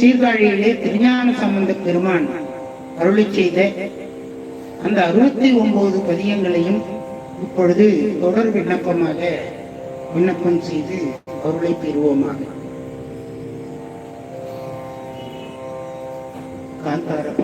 சீர்காழியிலே திருஞான சம்பந்த பெருமான் அருளி செய்த அந்த அறுபத்தி ஒன்பது பதியங்களையும் இப்பொழுது தொடர் விண்ணப்பமாக விண்ணப்பம் செய்து அருளை பெறுவோமாக. காந்தாரம்.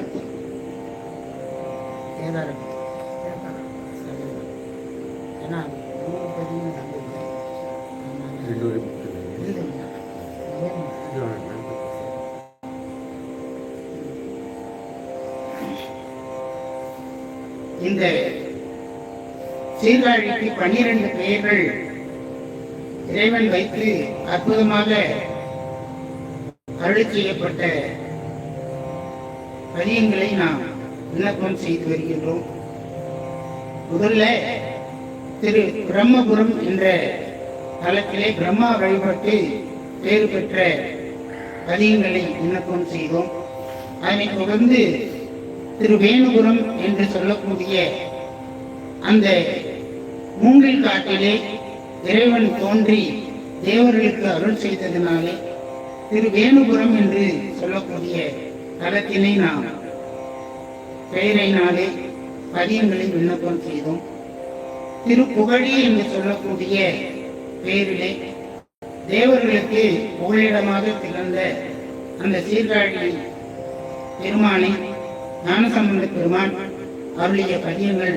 சீர்காழிக்கு பன்னிரண்டு பெயர்கள். இறைவன் வைத்து அற்புதமாக அருள் செய்யப்பட்ட பதியங்களை நாம் விண்ணப்பம் செய்து வருகின்றோம். முதல்ல திரு பிரம்மபுரம் என்ற தளத்திலே பிரம்மா வழிபட்டு பேறு பெற்ற பதியங்களை விண்ணப்பம் செய்தோம். அதனைத் தொடர்ந்து திரு வேணுபுரம் என்று சொல்லக்கூடிய அந்த மூங்கில் காட்டிலே இறைவன் தோன்றி தேவர்களுக்கு அருள் செய்ததினாலே திரு வேணுபுரம் என்று சொல்லக்கூடிய தலத்தினை நாம் பெயரினாலே பதியங்களை விண்ணப்பம் செய்தோம். திரு புகழி என்று சொல்லக்கூடிய பெயரிலே தேவர்களுக்கு புகழிடமாக திகழ்ந்த அந்த சீர்காழி பெருமானை ஞானசம்பந்த பெருமான் அருளிய பதியங்கள்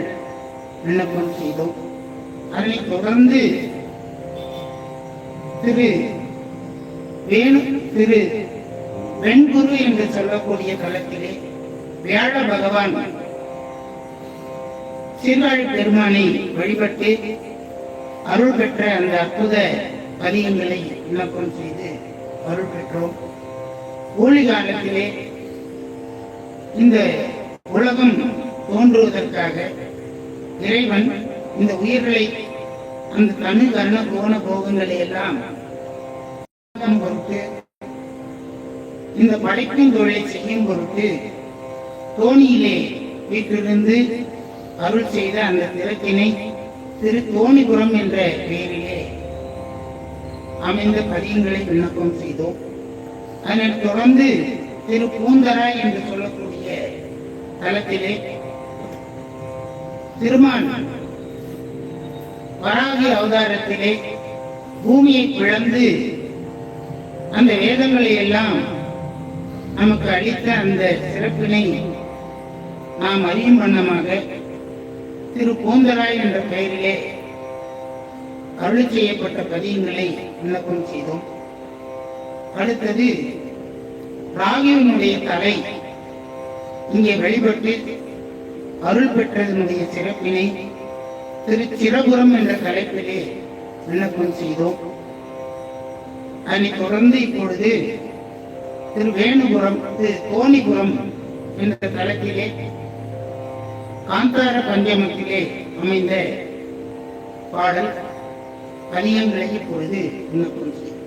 விண்ணப்பம் செய்தோம். அதனைத் தொடர்ந்து திரு வேணு திரு வெண்குரு என்று சொல்லக்கூடிய தலத்திலே வியாழ பகவான் சீர்காழி பெருமானை வழிபட்டு அருள் பெற்ற அந்த அற்புத பதியங்களை விண்ணப்பம் செய்து அருள் பெற்றோம். ஊழி காலத்திலே இந்த உலகம் தோன்றுவதற்காக இறைவன் இந்த உயிர்களை அந்த தனு கர்ண போன போகங்களை எல்லாம் பொருட்டு இந்த படைக்கும் தொழிலை செய்யும் பொருட்டு தோணியிலே வீட்டிலிருந்து அருள் செய்த அந்த திறத்தினை திரு தோணிபுரம் என்ற பெயரிலே அமைந்த பதியங்களை விண்ணப்பம் செய்தோம். அதனைத் தொடர்ந்து திரு பூந்தரா என்று சொல்லக்கூடிய தலத்திலே திருமான் வராகி அவதாரத்திலே பூமியை பிளந்து அந்த வேதங்களை எல்லாம் நமக்கு அளித்த அந்த சிறப்பினை நாம் அறியும் வண்ணமாக திரு பூந்தராய் என்ற பெயரிலே அருள் செய்யப்பட்ட பதியங்களை விண்ணப்பம் செய்தோம். அடுத்தது ராகிவனுடைய தலை இங்கே வழிபட்டு அருள் பெற்றதனுடைய சிறப்பினை திருச்சிரபுரம் என்ற தலைப்பிலே விண்ணப்பம் செய்தோம். அதனைத் தொடர்ந்து இப்பொழுது திரு வேணுபுரம் திரு தோணிபுரம் என்ற தலத்திலே காந்தார பஞ்சமத்திலே அமைந்த பாடல் பதியங்களை இப்பொழுது விண்ணப்பம் செய்தோம்.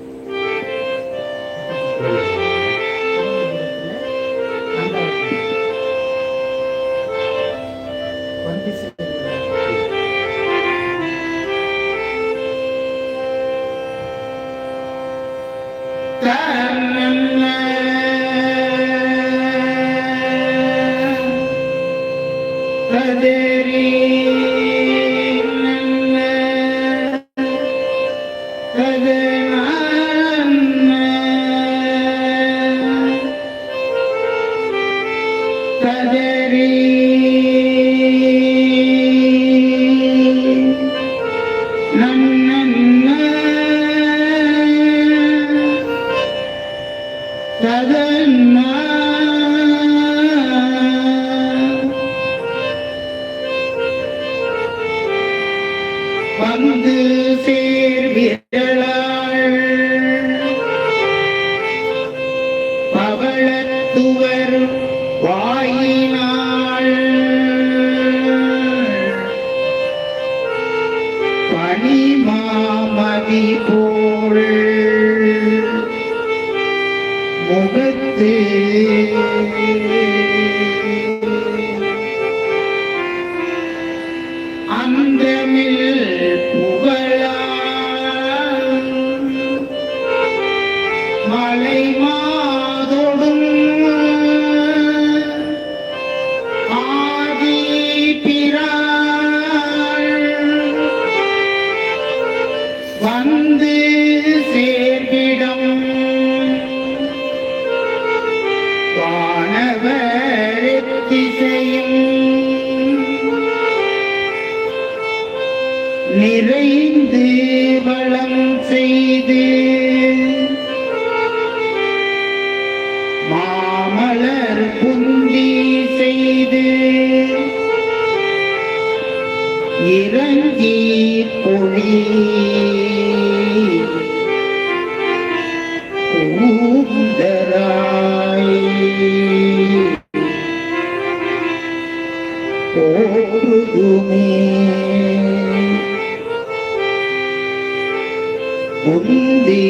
உந்தி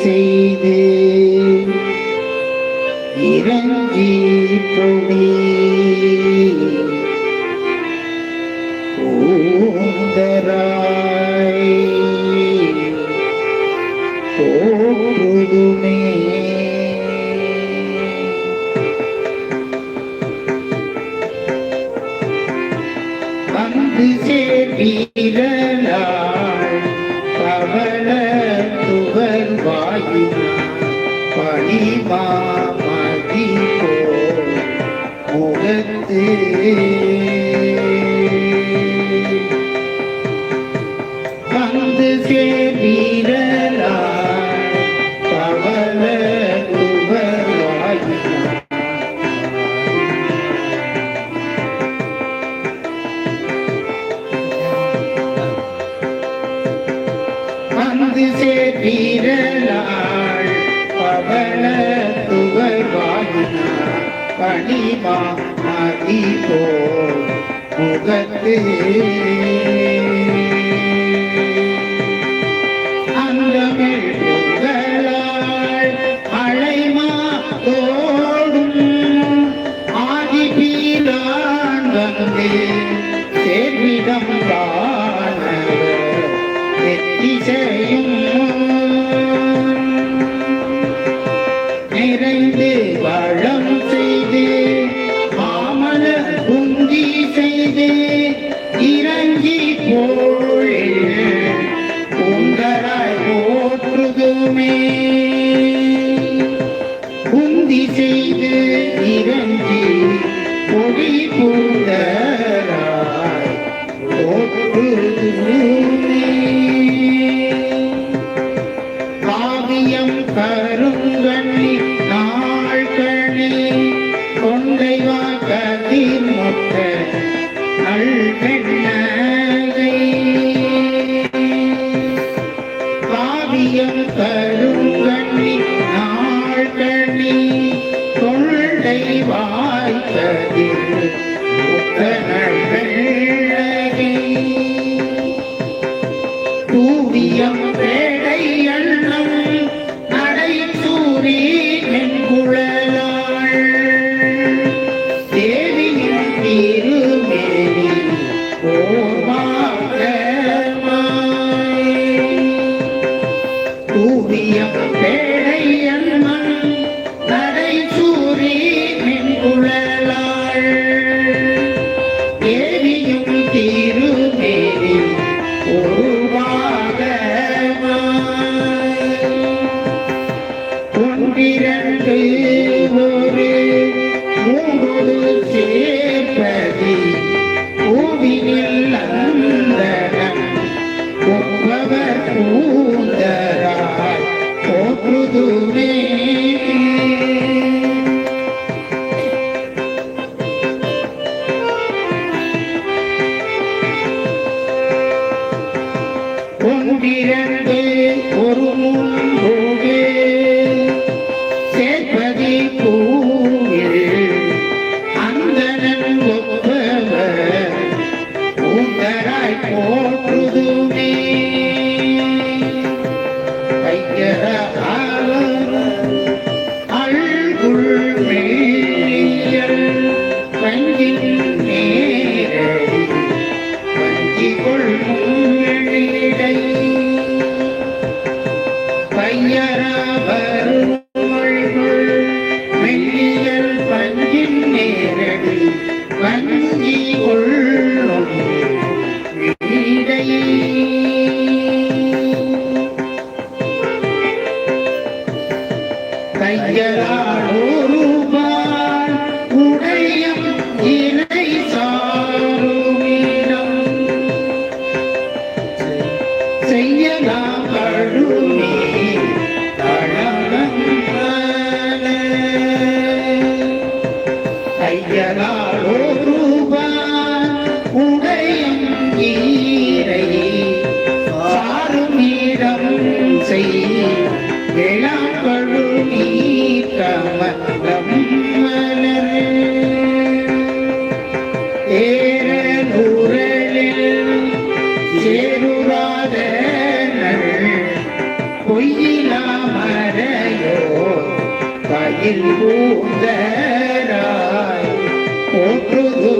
செய்து இறங்கி பொடி பூந்தராய் हरयो कयल पूजराय ओ प्रभु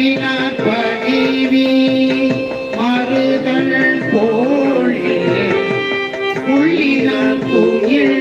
போல் மறுதல் கோழில் தூயில்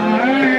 subscribe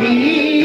Amém.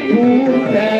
segura.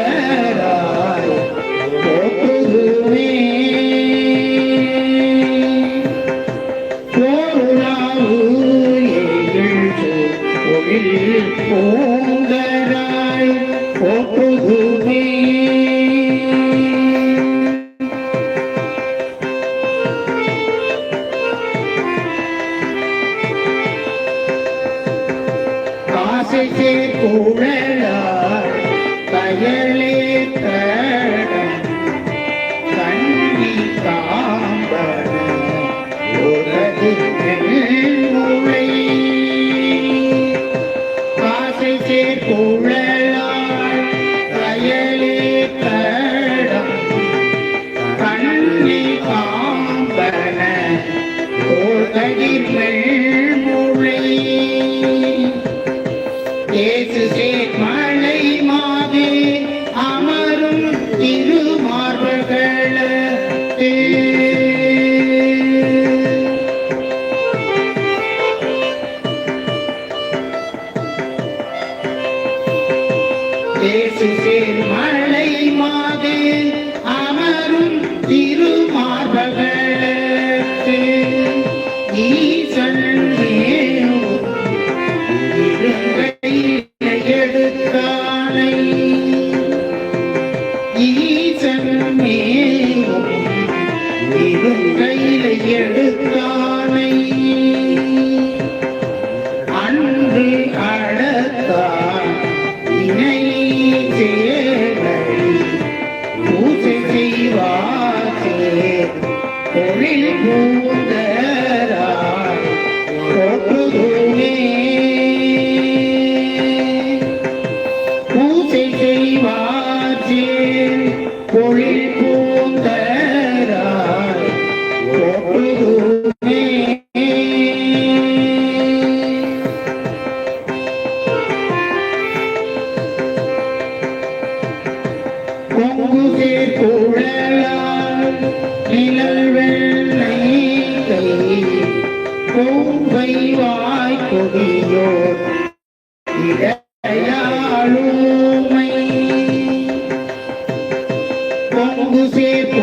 కొంగుసేపు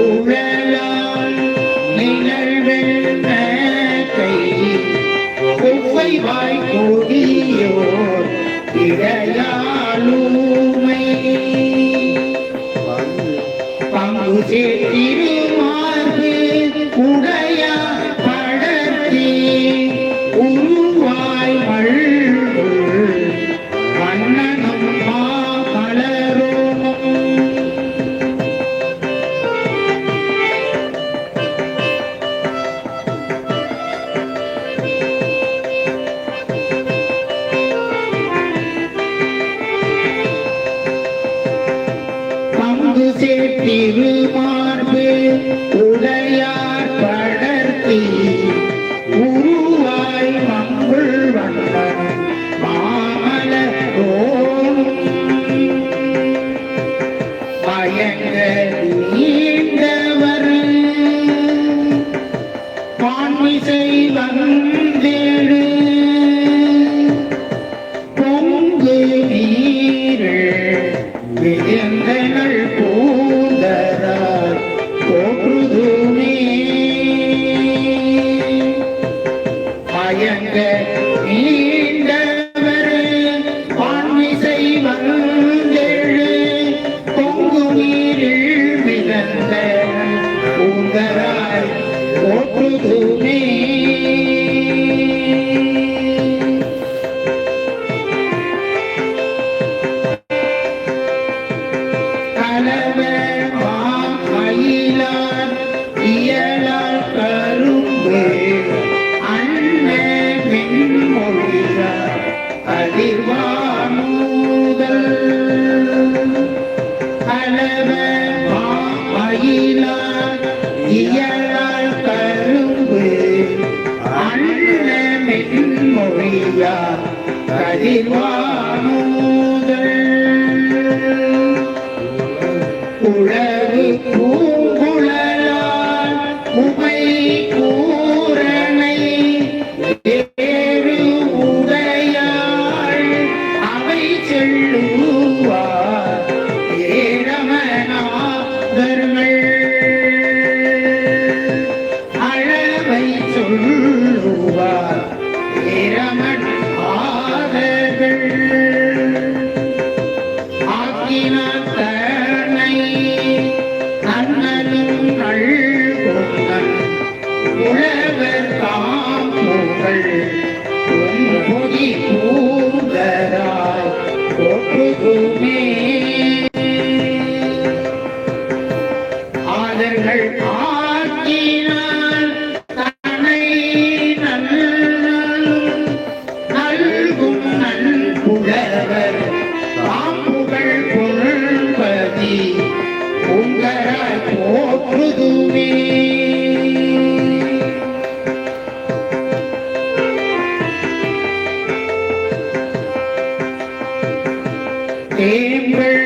தேங்கள்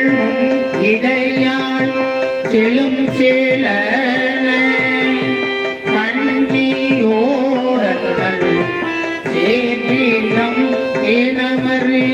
இடையாள் செழும் சேலன கண்ணியோடங்கள் சேற்றினம் ஏனமரே